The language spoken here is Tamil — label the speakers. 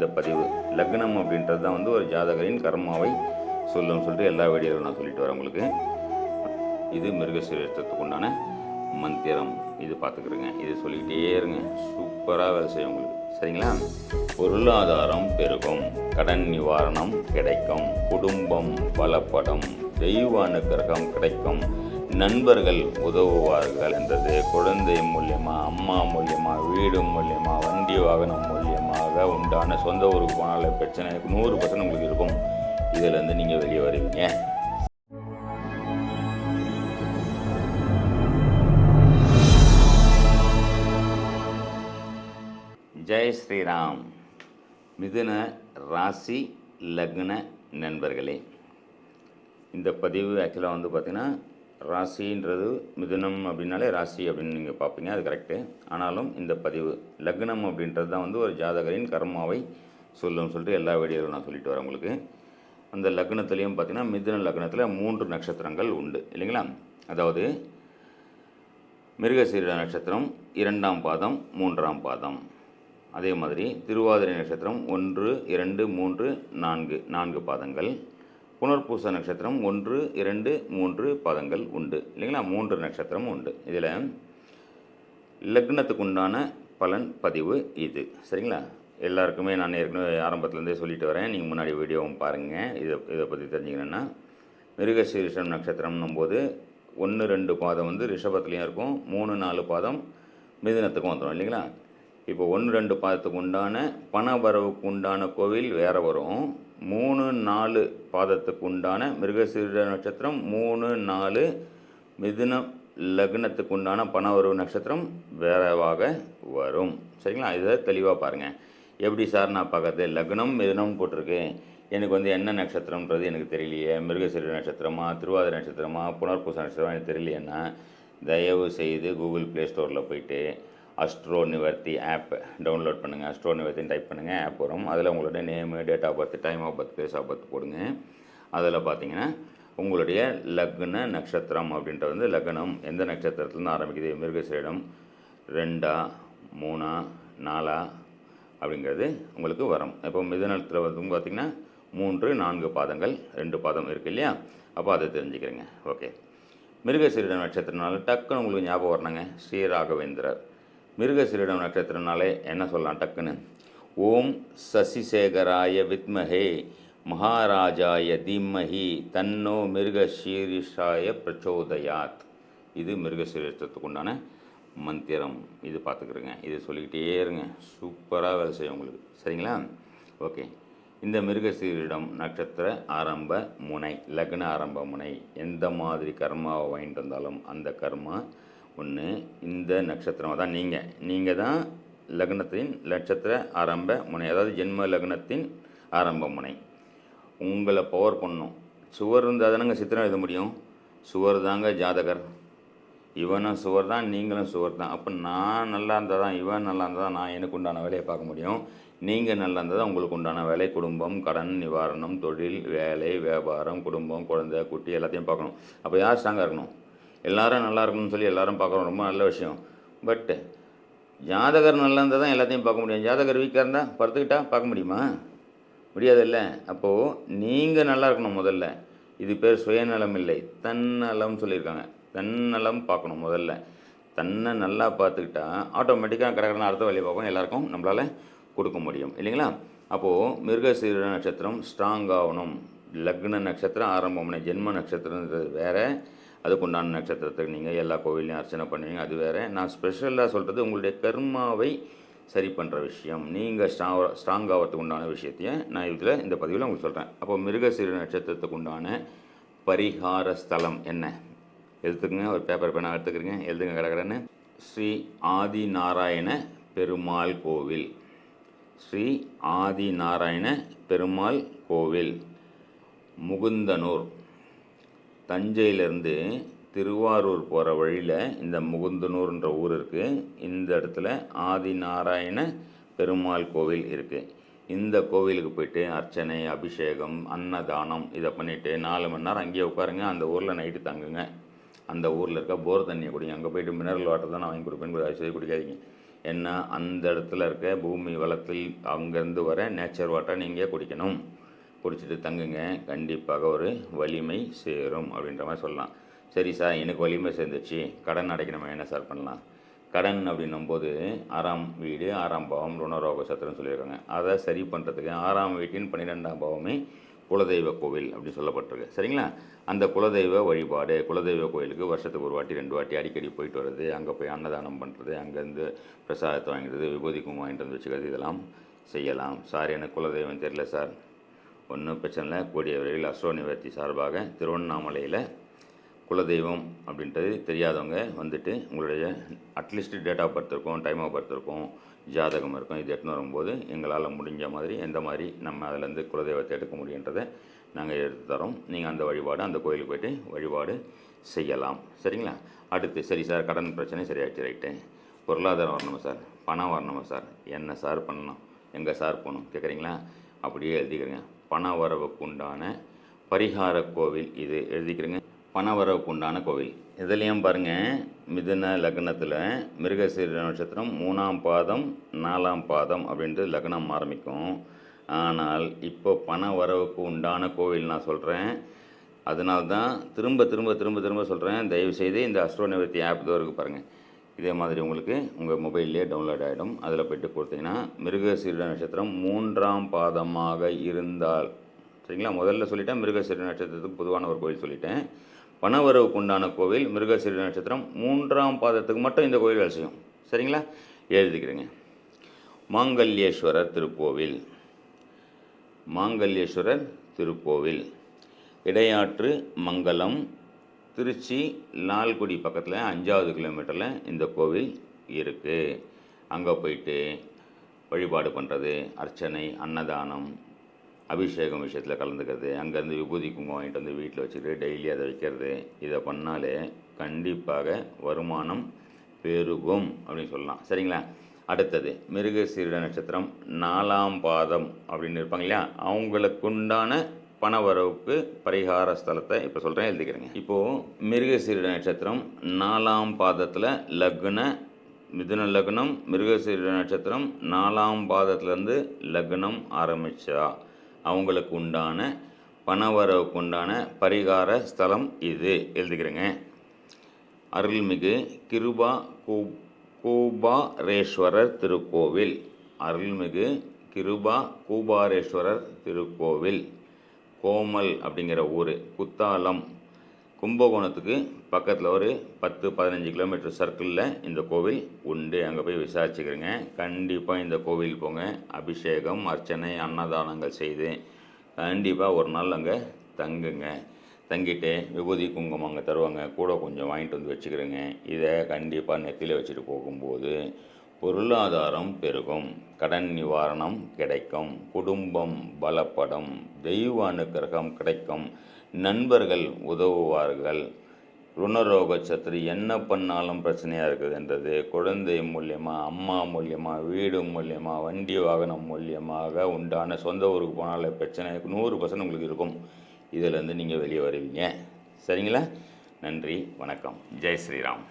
Speaker 1: இந்த பதிவு. லக்னம் அப்படின்றது தான் வந்து ஒரு ஜாதகரின் கர்மாவை சொல்லும்னு சொல்லிட்டு எல்லா வீடியோவிலும் நான் சொல்லிட்டு வரேன் உங்களுக்கு. இது மிருகசீரத்துக்கு உண்டான மந்திரம். இது பார்த்துக்கிறேங்க. இது சொல்லிக்கிட்டே இருங்க. சூப்பராக வேலை செய்யும் உங்களுக்கு. சரிங்களா? பொருளாதாரம் பெருகும். கடன் நிவாரணம் கிடைக்கும். குடும்பம் பலப்படும். தெய்வ அனுகிரகம் கிடைக்கும். நண்பர்கள் உதவுவார்கள் என்றது. குழந்தை மூலியமாக அம்மா மூலியமாக வீடு மூலியமாக வண்டி வாகனம் மூலியமாக உண்டான சொந்த ஊருக்கு போனால பிரச்சனை நூறு பர்சன்ட் உங்களுக்கு இருக்கும். இதிலேருந்து நீங்கள் வெளியே வருவீங்க. ஜெய் ஸ்ரீராம். மிதுன ராசி லக்ன நண்பர்களே இந்த பதிவு ஆக்சுவலாக வந்து பார்த்திங்கன்னா ராசின்றது மிதுனம் அப்படின்னாலே ராசி அப்படின்னு நீங்கள் பார்ப்பீங்க அது கரெக்டு ஆனாலும் இந்த பதிவு லக்னம் அப்படின்றது தான் வந்து ஒரு ஜாதகரின் கர்மாவை சொல்லும் சொல்லிட்டு எல்லா வீடியோவில் நான் சொல்லிட்டு வரேன் உங்களுக்கு. அந்த லக்னத்துலேயும் பார்த்தீங்கன்னா மிதுன லக்னத்தில் மூன்று நட்சத்திரங்கள் உண்டு இல்லைங்களா? அதாவது மிருகசீர நட்சத்திரம் இரண்டாம் பாதம் மூன்றாம் பாதம். அதே மாதிரி திருவாதிரை நட்சத்திரம் ஒன்று இரண்டு மூன்று நான்கு நான்கு பாதங்கள். புனர்பூச நட்சத்திரம் ஒன்று இரண்டு மூன்று பதங்கள் உண்டு. இல்லைங்களா? மூன்று நட்சத்திரம் உண்டு. இதில் லக்னத்துக்கு உண்டான பலன் பதிவு இது. சரிங்களா? எல்லாருக்குமே நான் ஏற்கனவே ஆரம்பத்துலேருந்தே சொல்லிட்டு வரேன். நீங்கள் முன்னாடி வீடியோவும் பாருங்கள் இதை இதை பற்றி தெரிஞ்சுக்கணுன்னா மிருகசீரிஷம் நட்சத்திரம்னும் போது ஒன்று ரெண்டு பாதம் வந்து ரிஷபத்துலேயும் இருக்கும். மூணு நாலு பாதம் மிதுனத்துக்கும் வந்துடும் இல்லைங்களா? இப்போ ஒன்று ரெண்டு பாதத்துக்கு உண்டான பண வரவுக்கு உண்டான கோவில் வேறு வரும். மூணு நாலு பாதத்துக்கு உண்டான மிருகசீர நட்சத்திரம் மூணு நாலு மிதுனம் லக்னத்துக்கு உண்டான பணவரவு நட்சத்திரம் வேறவாக வரும். சரிங்களா? இதை தெளிவாக பாருங்கள் எப்படி சார் நான் பார்க்கறது? லக்னம் மிதுனம் போட்டிருக்கு. எனக்கு வந்து என்ன நட்சத்திரம்ன்றது எனக்கு தெரியலையே. மிருகசீர நட்சத்திரமா திருவாதிரை நட்சத்திரமா புனர்பூச நட்சத்திரமா எனக்கு தெரியலையேன்னா தயவு செய்து கூகுள் ப்ளே ஸ்டோரில் போயிட்டு அஸ்ட்ரோ நிவர்த்தி ஆப் டவுன்லோட் பண்ணுங்கள் அஸ்ட்ரோ நிவர்த்தின்னு டைப் பண்ணுங்கள் ஆப் வரும். அதில் உங்களுடைய name date of birth time of birth place of birth போடுங்க. அதில் பார்த்தீங்கன்னா உங்களுடைய லக்ன நட்சத்திரம் அப்படின்றது வந்து லக்னம். எந்த நட்சத்திரத்துலேருந்து ஆரம்பிக்குது? மிருகசீரிடம். ரெண்டா மூணா நாலா அப்படிங்கிறது உங்களுக்கு வரும். இப்போ மிதனத்தில் வந்து பார்த்திங்கன்னா மூன்று நான்கு பாதங்கள் ரெண்டு பாதம் இருக்குது இல்லையா? அப்போ அதை தெரிஞ்சுக்கிறேங்க. ஓகே. மிருகசீரிட நட்சத்திரனால டக்குன்னு உங்களுக்கு ஞாபகம் வரணுங்க. ஸ்ரீராகவேந்திரர் மிருகசீரிடம் நட்சத்திரனாலே என்ன சொல்லலாம்? டக்குன்னு. ஓம் சசிசேகராய வித்மஹே மகாராஜாய தீமஹி தன்னோ மிருகசீரிஷாய பிரச்சோதயாத். இது மிருகசீரிஷத்துக்கு உண்டான மந்திரம். இது பார்த்துக்கிறேங்க இது சொல்லிக்கிட்டே இருங்க. சூப்பராக வேலை செய்யும் உங்களுக்கு. சரிங்களா? ஓகே. இந்த மிருகசீரிடம் நட்சத்திர ஆரம்ப முனை லக்ன ஆரம்ப முனை எந்த மாதிரி கர்மாவை வாங்கிட்டு வந்தாலும் அந்த கர்மா ஒன்று இந்த நட்சத்திரம் தான் நீங்கள் நீங்கள் தான் லக்னத்தின் நட்சத்திர ஆரம்ப முனை அதாவது ஜென்ம லக்னத்தின் ஆரம்ப முனை. உங்களை பவர் பண்ணும். சுவர் இருந்தால் தானங்க சித்திரம் எழுத முடியும். சுவர் தாங்க ஜாதகர். இவனும் சுவர் தான் நீங்களும் சுவர் தான். அப்போ நான் நல்லா இருந்தால் தான் இவன் நல்லா இருந்தால் தான் நான் எனக்கு உண்டான வேலையை பார்க்க முடியும். நீங்கள் நல்லா இருந்தால் தான் உங்களுக்கு உண்டான வேலை. குடும்பம் கடன் நிவாரணம் தொழில் வேலை வியாபாரம் குடும்பம் குழந்தை குட்டி எல்லாத்தையும் பார்க்கணும். அப்போ யார் ஸ்ட்ராங்காக இருக்கணும்? எல்லாரும் நல்லா இருக்கணும்னு சொல்லி எல்லாரும் பார்க்குறோம். ரொம்ப நல்ல விஷயம். பட்டு ஜாதகர் நல்லா இருந்தால் தான் எல்லாத்தையும் பார்க்க முடியும். ஜாதகர் வீக்காக இருந்தால் படுத்துக்கிட்டா பார்க்க முடியுமா? முடியாதுல்ல. அப்போது நீங்கள் நல்லா இருக்கணும் முதல்ல. இது பேர் சுயநலம் இல்லை. தன்னலம் சொல்லியிருக்காங்க. தன்னலம் பார்க்கணும் முதல்ல. தன்னை நல்லா பார்த்துக்கிட்டா ஆட்டோமேட்டிக்காக கடற்கடன் அடுத்த வேலையை பார்க்கணும். எல்லாருக்கும் நம்மளால் கொடுக்க முடியும். இல்லைங்களா? அப்போது மிருகசீர நட்சத்திரம் ஸ்ட்ராங் ஆகணும். லக்ன நட்சத்திரம் ஆரம்பம். ஜென்ம நட்சத்திரன்றது வேறு. அதுக்குண்டான நட்சத்திரத்துக்கு நீங்கள் எல்லா கோவிலையும் அர்ச்சனை பண்ணுவீங்க. அது வேறு. நான் ஸ்பெஷலாக சொல்கிறது உங்களுடைய கர்மாவை சரி பண்ணுற விஷயம். நீங்கள் ஸ்ட்ராங் ஸ்ட்ராங் ஆகிறதுக்கு உண்டான விஷயத்தையும் நான் இதில் இந்த பதிவில் உங்களுக்கு சொல்கிறேன் அப்போ மிருகசீர நட்சத்திரத்துக்கு உண்டான பரிகார ஸ்தலம் என்ன? எழுத்துக்குங்க. ஒரு பேப்பர் பேனா எடுத்துக்கிறீங்க. எழுதுங்க கடகடன்னு. ஸ்ரீ ஆதி நாராயண பெருமாள் கோவில். ஸ்ரீ ஆதி நாராயண பெருமாள் கோவில். முகுந்தனூர். தஞ்சையிலேருந்து திருவாரூர் போகிற வழியில் இந்த முகுந்தனூர்ன்ற ஊர் இருக்குது இந்த இடத்துல ஆதி நாராயண பெருமாள் கோவில் இருக்குது இந்த கோவிலுக்கு போயிட்டு அர்ச்சனை அபிஷேகம் அன்னதானம் இதை பண்ணிவிட்டு நாலு மணி நேரம் அங்கேயே உட்காருங்க. அந்த ஊரில் நைட்டு தங்குங்க. அந்த ஊரில் இருக்க போர் தண்ணியை குடிங்க அங்கே போயிட்டு மினரல் வாட்டர் தான் நான் வாங்கி கொடுப்பேன். கூட குடிக்காதீங்க. ஏன்னா அந்த இடத்துல இருக்க பூமி வளத்தில் அங்கேருந்து வர நேச்சர் வாட்டர் நீங்கள் குடிக்கணும். குடிச்சிட்டு தங்குங்க. கண்டிப்பாக ஒரு வலிமை சேரும் அப்படின்ற மாதிரி சொல்லலாம். சரி சார் எனக்கு வலிமை சேர்ந்துச்சு கடன் அடைக்க நம்ம என்ன சார் பண்ணலாம்? கடன் அப்படின்னும் போது ஆறாம் வீடு ஆறாம் பாவம் ருணரோக சத்திரம் சொல்லியிருக்காங்க. அதை சரி பண்ணுறதுக்கு ஆறாம் வீட்டின் பன்னிரெண்டாம் பாவமே குலதெய்வ கோவில் அப்படின்னு சொல்லப்பட்டிருக்கு. சரிங்களா? அந்த குலதெய்வ வழிபாடு குலதெய்வ கோயிலுக்கு வருஷத்துக்கு ஒரு வாட்டி ரெண்டு வாட்டி அடிக்கடி போயிட்டு வர்றது அங்கே போய் அன்னதானம் பண்ணுறது அங்கேருந்து பிரசாதத்தை வாங்கிடுறது விபூதி வாங்கிட்டு வந்து வச்சுக்கிறது இதெல்லாம் செய்யலாம். சார் எனக்கு குலதெய்வம் தெரியல சார். ஒன்றும் பிரச்சனை இல்லை. கூடிய விரைவில் அஸ்ரோ நிவர்த்தி சார்பாக திருவண்ணாமலையில் குலதெய்வம் அப்படின்றது தெரியாதவங்க வந்துட்டு உங்களுடைய at least date of birth இருக்கும் டைம் ஆஃப் பர்த் இருக்கும் ஜாதகம் இருக்கும் இது எட்டுன்னு வரும்போது எங்களால் முடிஞ்ச மாதிரி எந்த மாதிரி நம்ம அதிலேருந்து குலதெய்வத்தை எடுக்க முடியுன்றதை நாங்கள் எடுத்து தரோம். நீங்கள் அந்த வழிபாடு அந்த கோயிலுக்கு போய்ட்டு வழிபாடு செய்யலாம். சரிங்களா? அடுத்து சரி சார் கடன் பிரச்சனை சரியாச்சு ரைட்டு. பொருளாதாரம் வரணுமா சார்? பணம் வரணுமா சார்? என்ன சார் பண்ணணும்? எங்கே சார் போகணும்? கேட்குறீங்களா அப்படியே எழுதிக்கிறேங்க. பண வரவுக்குண்டான பரிகார கோவில் இது. எழுதிக்கிறேங்க. பண வரவுக்குண்டான கோவில். இதுலேயும் பாருங்கள் மிதுன லக்னத்தில் மிருகசீர நட்சத்திரம் மூணாம் பாதம் நாலாம் பாதம் அப்படின்ட்டு லக்னம் ஆரம்பிக்கும். ஆனால் இப்போ பண வரவுக்கு உண்டான கோவில் நான் சொல்கிறேன் அதனால தான் திரும்ப திரும்ப திரும்ப திரும்ப சொல்கிறேன் தயவுசெய்து இந்த அஸ்ட்ரோ நிவர்த்தி ஆப் தான் இருக்குது பாருங்கள் இதே மாதிரி உங்களுக்கு உங்கள் மொபைல்லே டவுன்லோட் ஆகிடும் அதில் போய்ட்டு கொடுத்தீங்கன்னா மிருகசீர நட்சத்திரம் மூன்றாம் பாதமாக இருந்தால். சரிங்களா? முதல்ல சொல்லிட்டேன் மிருகசீர நட்சத்திரத்துக்கு பொதுவான ஒரு கோயில் சொல்லிட்டேன். பணவரவுக்கு உண்டான கோவில் மிருகசீர நட்சத்திரம் மூன்றாம் பாதத்துக்கு மட்டும் இந்த கோயில் வேலை செய்யும். சரிங்களா? எழுதிக்கிறேங்க. மாங்கல்யேஸ்வரர் திருக்கோவில். மாங்கல்யேஸ்வரர் திருக்கோவில். இடையாற்று மங்கலம் திருச்சி லால்குடி பக்கத்தில் அஞ்சாவது கிலோமீட்டரில் இந்த கோவில் இருக்குது அங்கே போயிட்டு வழிபாடு பண்ணுறது அர்ச்சனை அன்னதானம் அபிஷேகம் விஷயத்தில் கலந்துக்கிறது. அங்கேருந்து விபூதி குங்குமம் வாங்கிட்டு வந்து வீட்டில் வச்சுட்டு டெய்லி அதை வைக்கிறது. இதை பண்ணாலே கண்டிப்பாக வருமானம் பெருகும் அப்படின்னு சொல்லலாம். சரிங்களா? அடுத்தது மிருகசீரிட நட்சத்திரம் நாலாம் பாதம் அப்படின்னு இருப்பாங்க இல்லையா? அவங்களுக்குண்டான பணவரவுக்கு பரிகார ஸ்தலத்தை இப்போ சொல்கிறேன் எழுதிக்கிறேங்க. இப்போது மிருகசீரிட நட்சத்திரம் நாலாம் பாதத்தில் லக்ன மிதுன லக்னம் மிருகசீரிட நட்சத்திரம் நாலாம் பாதத்துலேருந்து லக்னம் ஆரம்பித்தா அவங்களுக்கு உண்டான பணவரவுக்கு உண்டான பரிகார ஸ்தலம் இது எழுதிக்கிறேங்க. அருள்மிகு கிருபா கூ கூபாரேஸ்வரர் திருக்கோவில். அருள்மிகு கிருபா கூபாரேஸ்வரர் திருக்கோவில். கோமல் அப்படிங்கிற ஊர் குத்தாலம். கும்பகோணத்துக்கு பக்கத்தில் ஒரு பத்து பதினஞ்சு கிலோமீட்டர் சர்க்கிளில் இந்த கோவில் உண்டு. அங்கே போய் விசாரிச்சுக்கிறேங்க. கண்டிப்பாக இந்த கோவில் போங்க. அபிஷேகம் அர்ச்சனை அன்னதானங்கள் செய்து கண்டிப்பாக ஒரு நாள் அங்கே தங்குங்க. தங்கிட்டு விபூதி குங்குமம் அங்கே தருவாங்க. கூட கொஞ்சம் வாங்கிட்டு வந்து வச்சுக்கிறேங்க. இதை கண்டிப்பாக நெத்தியில் வச்சுட்டு போகும்போது பொருளாதாரம் பெருகும் கடன் நிவாரணம் கிடைக்கும் குடும்பம் பலப்படும் தெய்வ அனுக்கிரகம் கிடைக்கும் நண்பர்கள் உதவுவார்கள். ருணரோக சத்துரு என்ன பண்ணாலும் பிரச்சனையாக இருக்குதுன்றது குழந்தை மூலியமாக அம்மா மூலியமாக வீடு மூலியமாக வண்டி வாகனம் மூலியமாக உண்டான சொந்த ஊருக்கு போனாலே பிரச்சனை நூறு பர்சன்ட் உங்களுக்கு இருக்கும். இதிலேருந்து நீங்கள் வெளியே வருவீங்க. சரிங்களா? நன்றி வணக்கம். ஜெய் ஸ்ரீராம்.